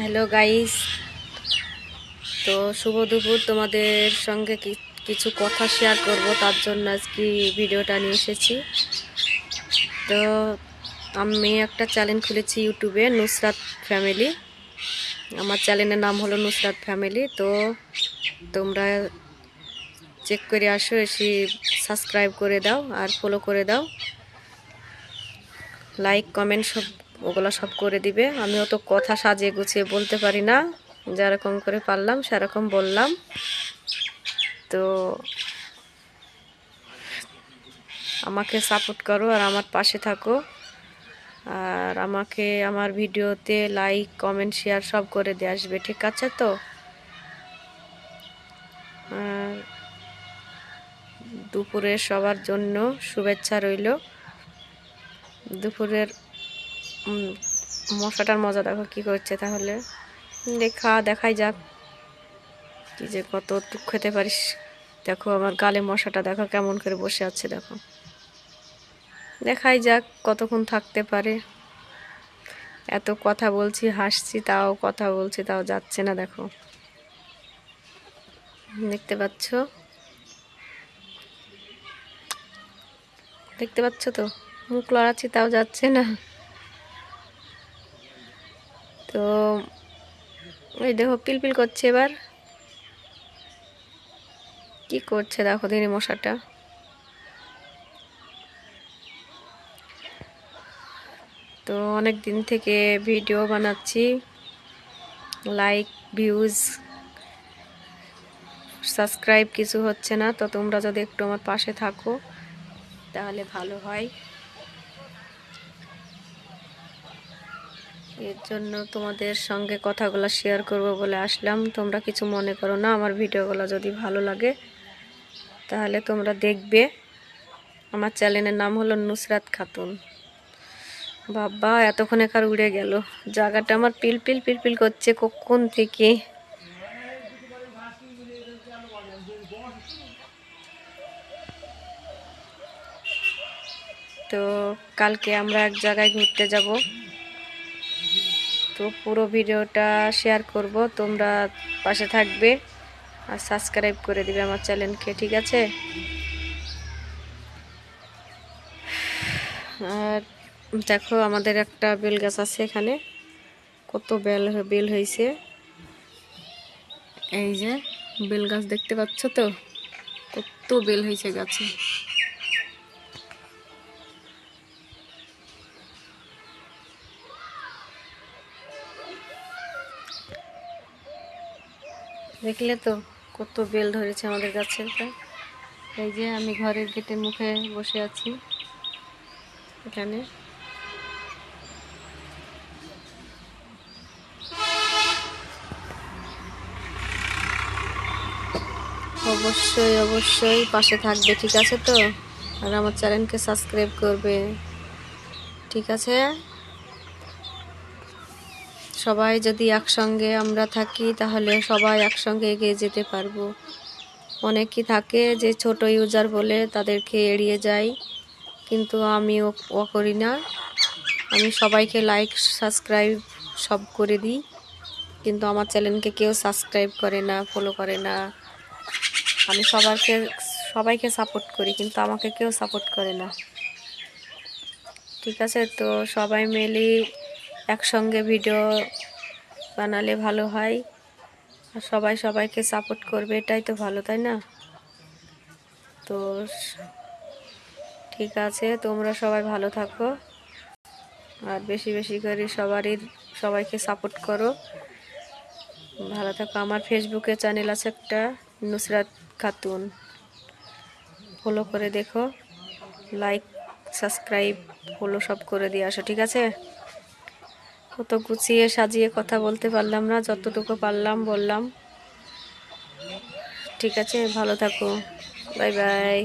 Hello guys তো শুভ দুপুর। তোমাদের সঙ্গে কিছু কথা শেয়ার করব, তার জন্য আজকে ভিডিওটা নিয়ে এসেছি। তো আমি একটা চ্যানেল খুলেছি ইউটিউবে, নুসরাত ফ্যামিলি আমার চ্যানেলের নাম হলো নুসরাত ফ্যামিলি তো তোমরা চেক করে আসো, এসে সাবস্ক্রাইব করে দাও আর ফলো করে দাও। লাইক কমেন্ট সব ওগুলো সব করে দিবে। আমি অত কথা সাজিয়ে গুছিয়ে বলতে পারি না। যেরকম করে পারলাম, সেরকম বললাম। তো আমাকে সাপোর্ট করো আর আমার পাশে থাকো। আর আমাকে আমার ভিডিওতে লাইক কমেন্ট শেয়ার সব করে দিয়ে আসবে, ঠিক আছে তো? আর দুপুরে সবার জন্য শুভেচ্ছা রইল। দুপুরের মশাটার মজা দেখো কি করছে তাহলে। দেখা, দেখাই যাক কি যে কত টুক খেতে পারিস। দেখো আমার গালে মশাটা, দেখো কেমন করে বসে আছে, দেখো। দেখাই যাক কতক্ষণ থাকতে পারে। এত কথা বলছি, হাসছি, তাও কথা বলছি, তাও যাচ্ছে না, দেখো। দেখতে পাচ্ছ? দেখতে পাচ্ছ তো? মুখ লড়াচ্ছি, তাও যাচ্ছে না? তো ওই দেখো পিলপিল করছে এবার। কি করছে দেখো দিনে মশাটা। তো অনেক দিন থেকে ভিডিও বানাচ্ছি। লাইক ভিউজ সাবস্ক্রাইব কিছু হচ্ছে না। তো তোমরা যদি একটু আমার পাশে থাকো, তাহলে ভালো হয়। এর জন্য তোমাদের সঙ্গে কথাগুলো শেয়ার করব বলে আসলাম। তোমরা কিছু মনে করো না, আমার ভিডিওগুলো যদি ভালো লাগে, তাহলে তোমরা দেখবে। আমার চ্যানেলের নাম হলো নুসরাত খাতুন। বাবা, এতক্ষণে কার উড়ে গেল? জায়গাটা আমার পিলপিল পিলপিল করছে, কখন থেকে? তো কালকে আমরা এক জায়গায় ঘুরতে যাব। তো পুরো ভিডিওটা শেয়ার করব। তোমরা পাশে থাকবে আর সাবস্ক্রাইব করে দিবে আমার চ্যানেলকে, ঠিক আছে? আর দেখো, আমাদের একটা বেল গাছ আছে এখানে। কত বেল বেল হয়েছে এই যে, বেল গাছ দেখতে পাচ্ছ তো? কত বেল হয়েছে গাছে। দেখলে তো কত বেল ধরেছে আমাদের গাছেরটা এই যে আমি ঘরের গেটের মুখে বসে আছি এখানে। অবশ্যই অবশ্যই পাশে থাকবে, ঠিক আছে তো? আর আমার চ্যানেলকে সাবস্ক্রাইব করবে, ঠিক আছে? সবাই যদি একসঙ্গে আমরা থাকি, তাহলে সবাই একসঙ্গে এগিয়ে যেতে পারব। অনেকই থাকে যে ছোট ইউজার বলে তাদেরকে এড়িয়ে যাই, কিন্তু আমি ও করি না। আমি সবাইকে লাইক সাবস্ক্রাইব সব করে দিই, কিন্তু আমার চ্যানেলকে কেউ সাবস্ক্রাইব করে না ফলো করে না। আমি সবাইকে সবাইকে সাপোর্ট করি, কিন্তু আমাকে কেউ সাপোর্ট করে না। ঠিক আছে, তো সবাই মিলে একসঙ্গে ভিডিও বানালে ভালো হয়। আর সবাই সবাইকে সাপোর্ট করবে, এটাই তো ভালো, তাই না? তো ঠিক আছে, তোমরা সবাই ভালো থাকো। আর বেশি বেশি করে সবারই, সবাইকে সাপোর্ট করো। ভালো থাকো। আমার ফেসবুকে চ্যানেল আছে একটা, নুসরাত খাতুন। ফলো করে দেখো। লাইক সাবস্ক্রাইব ফলো সব করে দিয়ে আসো, ঠিক আছে? কত গুছিয়ে সাজিয়ে কথা বলতে পারলাম না, যতটুকু পারলাম বললাম। ঠিক আছে, ভালো থাকো। Bye bye.